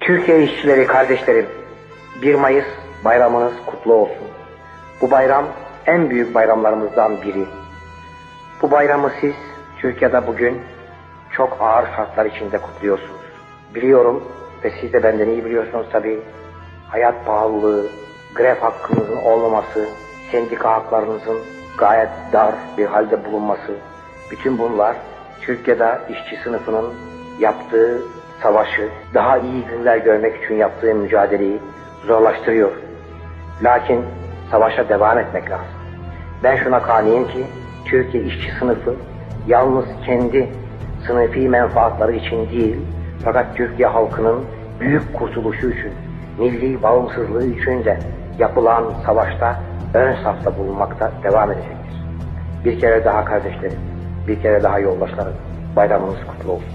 Türkiye işçileri kardeşlerim, 1 Mayıs bayramınız kutlu olsun. Bu bayram en büyük bayramlarımızdan biri. Bu bayramı siz Türkiye'de bugün çok ağır şartlar içinde kutluyorsunuz. Biliyorum ve siz de benden iyi biliyorsunuz tabii. Hayat pahalılığı, grev hakkınızın olmaması, sendika haklarınızın gayet dar bir halde bulunması, bütün bunlar Türkiye'de işçi sınıfının yaptığı savaşı, daha iyi günler görmek için yaptığı mücadeleyi zorlaştırıyor. Lakin savaşa devam etmek lazım. Ben şuna kaniyim ki Türkiye işçi sınıfı yalnız kendi sınıfi menfaatları için değil fakat Türkiye halkının büyük kurtuluşu için, milli bağımsızlığı için de yapılan savaşta ön safta bulunmakta devam edecektir. Bir kere daha kardeşlerim, bir kere daha yoldaşlarım, bayramınız kutlu olsun.